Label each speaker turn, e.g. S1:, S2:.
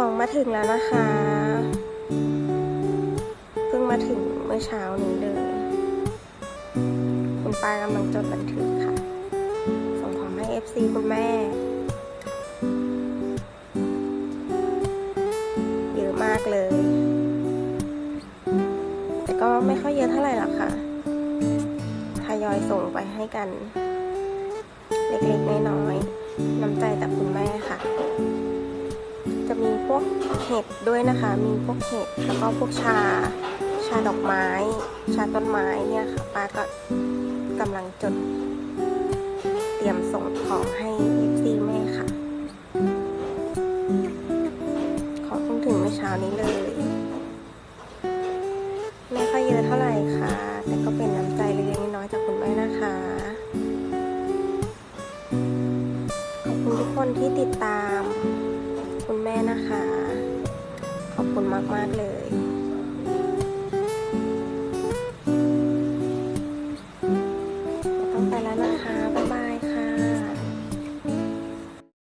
S1: ของมาถึงแล้วนะคะ เพิ่งมาถึงเมื่อเช้านี้เลย คุณป้ากำลังจดบันทึกค่ะ ส่งของให้ FC คุณแม่ เยอะมากเลย แต่ก็ไม่ค่อยเยอะเท่าไหร่หรอกค่ะ ทยอยส่งไปให้กัน เล็กๆน้อยๆน้ำใจจากคุณแม่ค่ะ พวกเห็ดด้วยนะคะ มีพวกเห็ดแล้วก็พวกชา ชาดอกไม้ ชาต้นไม้เนี่ยค่ะป้าก็กำลังจด เตรียมส่งของให้ FC แม่ค่ะ ของเพิ่งถึงเมื่อเช้านี้เลยไม่ค่อยเยอะเท่าไหร่ค่ะ แต่ก็เป็นน้ำใจเล็กๆน้อยๆจากคุณแม่นะคะขอบคุณทุกคนที่ติดตาม นะคะ ขอบคุณมาก ๆ เลยต้องไปแล้วนะคะ บ๊ายบาย